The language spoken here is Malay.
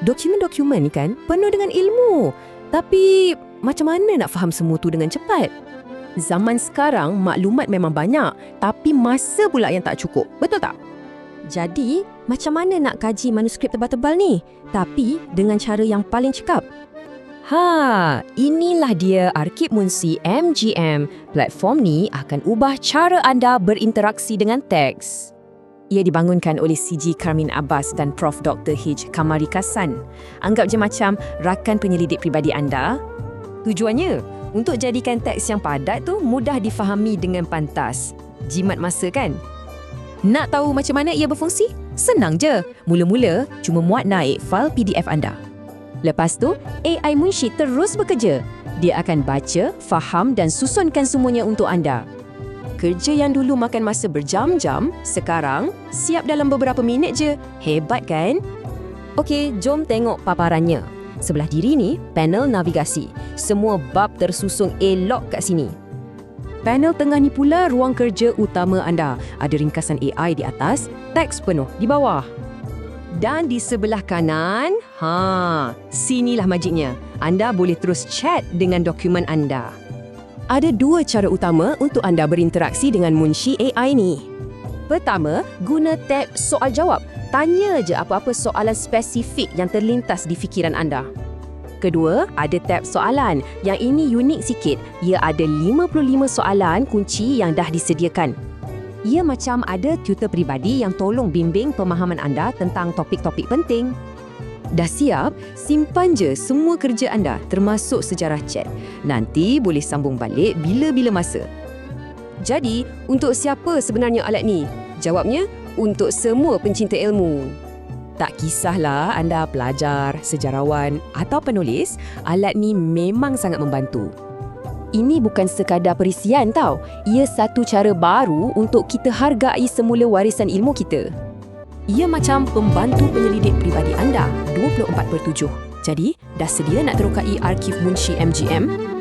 Dokumen-dokumen ni kan penuh dengan ilmu. Tapi macam mana nak faham semua tu dengan cepat? Zaman sekarang maklumat memang banyak, tapi masa pula yang tak cukup. Betul tak? Jadi, macam mana nak kaji manuskrip tebal-tebal ni? Tapi dengan cara yang paling cekap. Ha, inilah dia Arkib Munsi MGM. Platform ni akan ubah cara anda berinteraksi dengan teks. Ia dibangunkan oleh CG Karmin Abbas dan Prof. Dr. H. Kamari Kasan. Anggap je macam rakan penyelidik pribadi anda. Tujuannya, untuk jadikan teks yang padat tu mudah difahami dengan pantas. Jimat masa kan? Nak tahu macam mana ia berfungsi? Senang je. Mula-mula, cuma muat naik fail PDF anda. Lepas tu, AI Munshi terus bekerja. Dia akan baca, faham dan susunkan semuanya untuk anda. Kerja yang dulu makan masa berjam-jam, sekarang siap dalam beberapa minit je. Hebat kan? Okey, jom tengok paparannya. Sebelah diri ni, panel navigasi. Semua bab tersusun elok kat sini. Panel tengah ni pula ruang kerja utama anda. Ada ringkasan AI di atas, teks penuh di bawah. Dan di sebelah kanan, ha, sinilah magicnya. Anda boleh terus chat dengan dokumen anda. Ada dua cara utama untuk anda berinteraksi dengan Munshi AI ni. Pertama, guna tab soal jawab. Tanya je apa-apa soalan spesifik yang terlintas di fikiran anda. Kedua, ada tab soalan. Yang ini unik sikit. Ia ada 55 soalan kunci yang dah disediakan. Ia macam ada tutor peribadi yang tolong bimbing pemahaman anda tentang topik-topik penting. Dah siap? Simpan je semua kerja anda termasuk sejarah chat. Nanti boleh sambung balik bila-bila masa. Jadi, untuk siapa sebenarnya alat ni? Jawabnya, untuk semua pencinta ilmu. Tak kisahlah anda pelajar, sejarawan atau penulis, alat ni memang sangat membantu. Ini bukan sekadar perisian tau. Ia satu cara baru untuk kita hargai semula warisan ilmu kita. Ia macam pembantu penyelidik pribadi anda 24 per 7. Jadi, dah sedia nak terokai arsip Munshi MGM?